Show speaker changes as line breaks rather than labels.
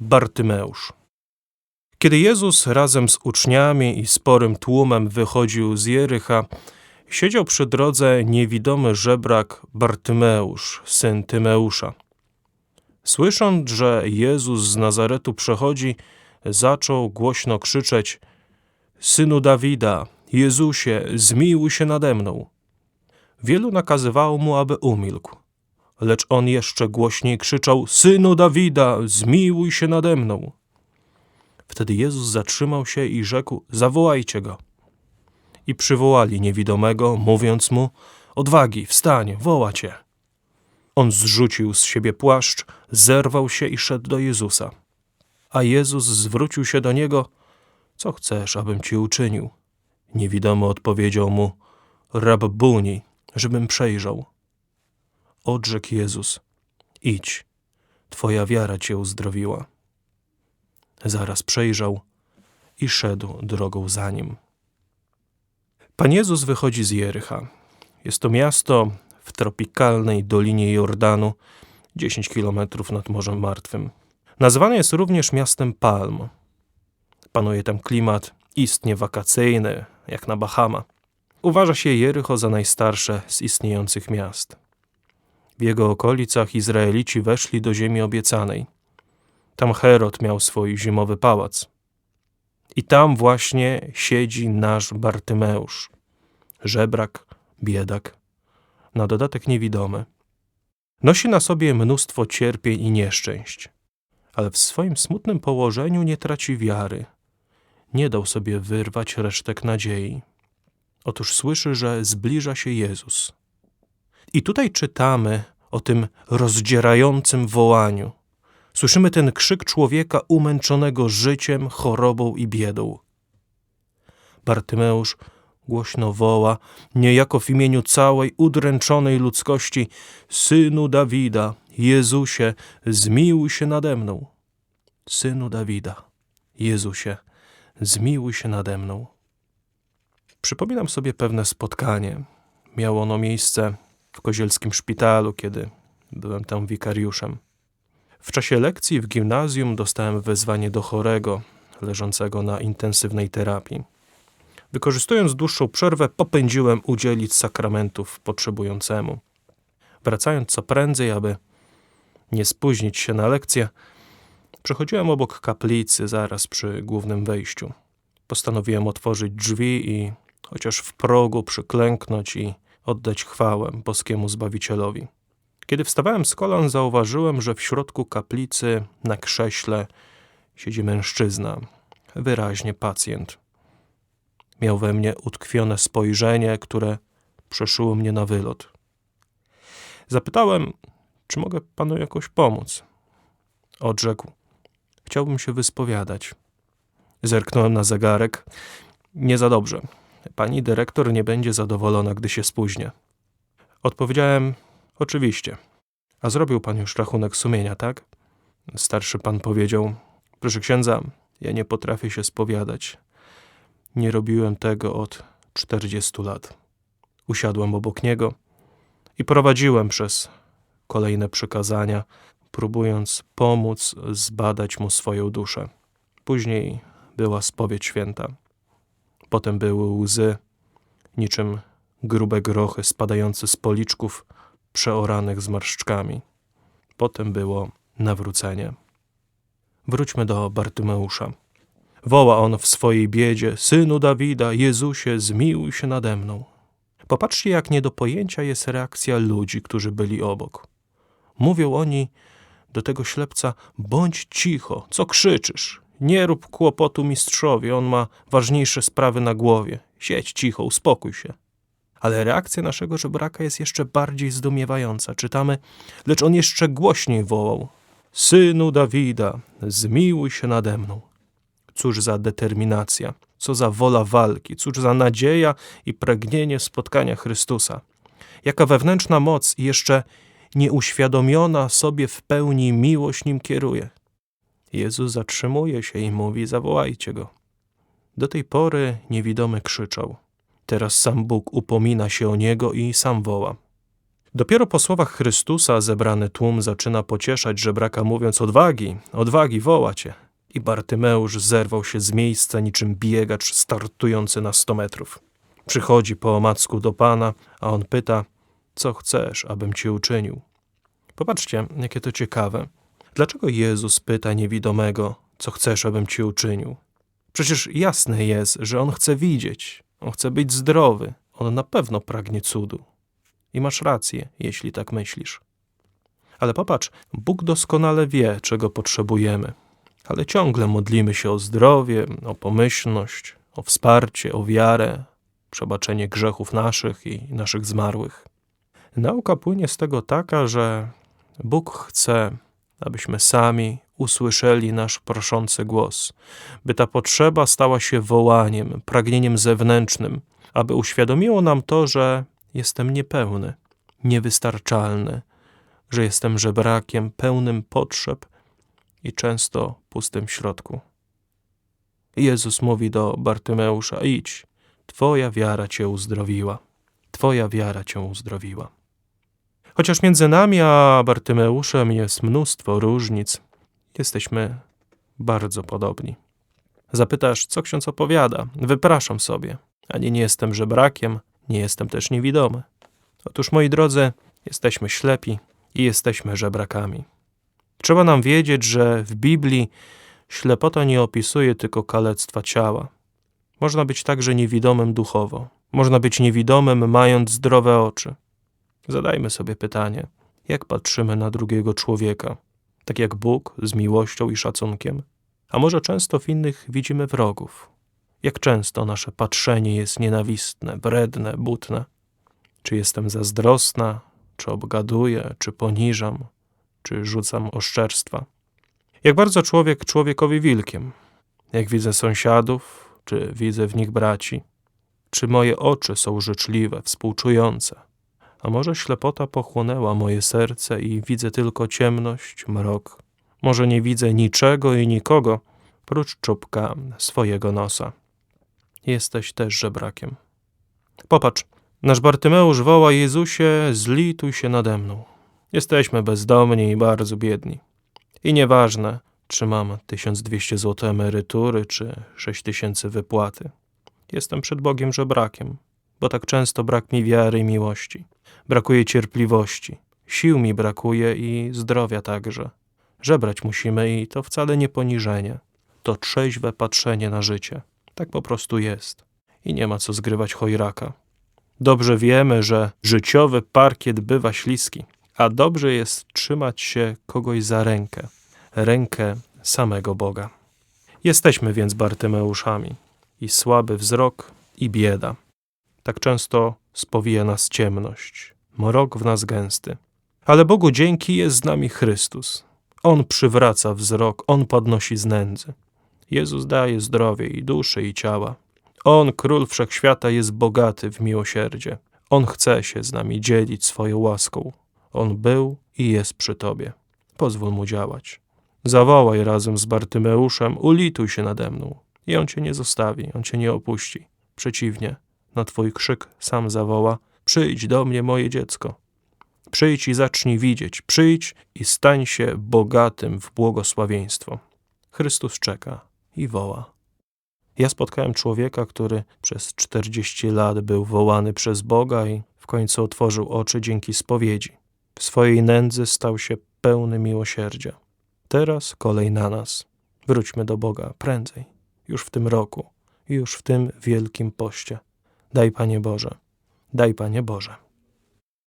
Bartymeusz. Kiedy Jezus razem z uczniami i sporym tłumem wychodził z Jericha, siedział przy drodze niewidomy żebrak Bartymeusz, syn Tymeusza. Słysząc, że Jezus z Nazaretu przechodzi, zaczął głośno krzyczeć: Synu Dawida, Jezusie, zmiłuj się nade mną. Wielu nakazywało mu, aby umilkł. Lecz on jeszcze głośniej krzyczał: Synu Dawida, zmiłuj się nade mną. Wtedy Jezus zatrzymał się i rzekł: Zawołajcie go. I przywołali niewidomego, mówiąc mu: Odwagi, wstań, woła cię. On zrzucił z siebie płaszcz, zerwał się i szedł do Jezusa. A Jezus zwrócił się do niego: Co chcesz, abym ci uczynił? Niewidomy odpowiedział mu: Rabbuni, żebym przejrzał. Odrzekł Jezus: Idź, twoja wiara cię uzdrowiła. Zaraz przejrzał i szedł drogą za nim. Pan Jezus wychodzi z Jericha. Jest to miasto w tropikalnej dolinie Jordanu, 10 kilometrów nad Morzem Martwym. Nazwane jest również miastem palm. Panuje tam klimat istnie wakacyjny, jak na Bahama. Uważa się Jericho za najstarsze z istniejących miast. W jego okolicach Izraelici weszli do ziemi obiecanej. Tam Herod miał swój zimowy pałac. I tam właśnie siedzi nasz Bartymeusz. Żebrak, biedak, na dodatek niewidomy. Nosi na sobie mnóstwo cierpień i nieszczęść, ale w swoim smutnym położeniu nie traci wiary. Nie dał sobie wyrwać resztek nadziei. Otóż słyszy, że zbliża się Jezus. I tutaj czytamy o tym rozdzierającym wołaniu. Słyszymy ten krzyk człowieka umęczonego życiem, chorobą i biedą. Bartymeusz głośno woła, niejako w imieniu całej udręczonej ludzkości: Synu Dawida, Jezusie, zmiłuj się nade mną. Synu Dawida, Jezusie, zmiłuj się nade mną. Przypominam sobie pewne spotkanie. Miało ono miejsce w kozielskim szpitalu, kiedy byłem tam wikariuszem. W czasie lekcji w gimnazjum dostałem wezwanie do chorego, leżącego na intensywnej terapii. Wykorzystując dłuższą przerwę, popędziłem udzielić sakramentów potrzebującemu. Wracając co prędzej, aby nie spóźnić się na lekcję, przechodziłem obok kaplicy zaraz przy głównym wejściu. Postanowiłem otworzyć drzwi i chociaż w progu przyklęknąć i oddać chwałę boskiemu Zbawicielowi. Kiedy wstawałem z kolan, zauważyłem, że w środku kaplicy na krześle siedzi mężczyzna, wyraźnie pacjent. Miał we mnie utkwione spojrzenie, które przeszyło mnie na wylot. Zapytałem, czy mogę panu jakoś pomóc. Odrzekł, chciałbym się wyspowiadać. Zerknąłem na zegarek. Nie za dobrze. Pani dyrektor nie będzie zadowolona, gdy się spóźnię. Odpowiedziałem, oczywiście. A zrobił pan już rachunek sumienia, tak? Starszy pan powiedział, proszę księdza, ja nie potrafię się spowiadać. Nie robiłem tego od 40 lat. Usiadłem obok niego i prowadziłem przez kolejne przykazania, próbując pomóc zbadać mu swoją duszę. Później była spowiedź święta. Potem były łzy, niczym grube grochy spadające z policzków przeoranych zmarszczkami. Potem było nawrócenie. Wróćmy do Bartymeusza. Woła on w swojej biedzie: Synu Dawida, Jezusie, zmiłuj się nade mną. Popatrzcie, jak nie do pojęcia jest reakcja ludzi, którzy byli obok. Mówią oni do tego ślepca: Bądź cicho, co krzyczysz? Nie rób kłopotu mistrzowi, on ma ważniejsze sprawy na głowie. Siedź cicho, uspokój się. Ale reakcja naszego żebraka jest jeszcze bardziej zdumiewająca. Czytamy, lecz on jeszcze głośniej wołał: Synu Dawida, zmiłuj się nade mną. Cóż za determinacja, co za wola walki, cóż za nadzieja i pragnienie spotkania Chrystusa. Jaka wewnętrzna moc i jeszcze nieuświadomiona sobie w pełni miłość nim kieruje. Jezus zatrzymuje się i mówi: Zawołajcie go. Do tej pory niewidomy krzyczał. Teraz sam Bóg upomina się o niego i sam woła. Dopiero po słowach Chrystusa zebrany tłum zaczyna pocieszać żebraka, mówiąc: Odwagi, odwagi, woła cię. I Bartymeusz zerwał się z miejsca niczym biegacz startujący na sto metrów. Przychodzi po omacku do pana, a on pyta: Co chcesz, abym ci uczynił? Popatrzcie, jakie to ciekawe. Dlaczego Jezus pyta niewidomego: Co chcesz, abym ci uczynił? Przecież jasne jest, że on chce widzieć, on chce być zdrowy, on na pewno pragnie cudu. I masz rację, jeśli tak myślisz. Ale popatrz, Bóg doskonale wie, czego potrzebujemy, ale ciągle modlimy się o zdrowie, o pomyślność, o wsparcie, o wiarę, przebaczenie grzechów naszych i naszych zmarłych. Nauka płynie z tego taka, że Bóg chce, abyśmy sami usłyszeli nasz proszący głos, by ta potrzeba stała się wołaniem, pragnieniem zewnętrznym, aby uświadomiło nam to, że jestem niepełny, niewystarczalny, że jestem żebrakiem pełnym potrzeb i często pustym środku. Jezus mówi do Bartymeusza: Idź, Twoja wiara cię uzdrowiła. Twoja wiara cię uzdrowiła. Chociaż między nami a Bartymeuszem jest mnóstwo różnic, jesteśmy bardzo podobni. Zapytasz, co ksiądz opowiada? Wypraszam sobie. Ani nie jestem żebrakiem, nie jestem też niewidomy. Otóż, moi drodzy, jesteśmy ślepi i jesteśmy żebrakami. Trzeba nam wiedzieć, że w Biblii ślepota nie opisuje tylko kalectwa ciała. Można być także niewidomym duchowo. Można być niewidomym, mając zdrowe oczy. Zadajmy sobie pytanie, jak patrzymy na drugiego człowieka? Tak jak Bóg z miłością i szacunkiem? A może często w innych widzimy wrogów? Jak często nasze patrzenie jest nienawistne, wredne, butne? Czy jestem zazdrosna, czy obgaduję, czy poniżam, czy rzucam oszczerstwa? Jak bardzo człowiek człowiekowi wilkiem? Jak widzę sąsiadów, czy widzę w nich braci? Czy moje oczy są życzliwe, współczujące? A może ślepota pochłonęła moje serce i widzę tylko ciemność, mrok? Może nie widzę niczego i nikogo, prócz czubka swojego nosa. Jesteś też żebrakiem. Popatrz, nasz Bartymeusz woła Jezusie, zlituj się nade mną. Jesteśmy bezdomni i bardzo biedni. I nieważne, czy mam 1200 zł emerytury, czy 6000 wypłaty. Jestem przed Bogiem żebrakiem, bo tak często brak mi wiary i miłości. Brakuje cierpliwości, sił mi brakuje i zdrowia także. Żebrać musimy i to wcale nie poniżenie. To trzeźwe patrzenie na życie. Tak po prostu jest. I nie ma co zgrywać chojraka. Dobrze wiemy, że życiowy parkiet bywa śliski, a dobrze jest trzymać się kogoś za rękę. Rękę samego Boga. Jesteśmy więc Bartymeuszami. I słaby wzrok, i bieda. Tak często spowija nas ciemność, mrok w nas gęsty. Ale Bogu dzięki jest z nami Chrystus. On przywraca wzrok, On podnosi z nędzy. Jezus daje zdrowie i duszy, i ciała. On, Król Wszechświata, jest bogaty w miłosierdzie. On chce się z nami dzielić swoją łaską. On był i jest przy Tobie. Pozwól Mu działać. Zawołaj razem z Bartymeuszem, ulituj się nade mną. I On Cię nie zostawi, On Cię nie opuści. Przeciwnie, na Twój krzyk sam zawoła, przyjdź do mnie, moje dziecko. Przyjdź i zacznij widzieć, przyjdź i stań się bogatym w błogosławieństwo. Chrystus czeka i woła. Ja spotkałem człowieka, który przez 40 lat był wołany przez Boga i w końcu otworzył oczy dzięki spowiedzi. W swojej nędzy stał się pełny miłosierdzia. Teraz kolej na nas. Wróćmy do Boga prędzej, już w tym roku, już w tym wielkim poście. Daj, Panie Boże, daj, Panie Boże.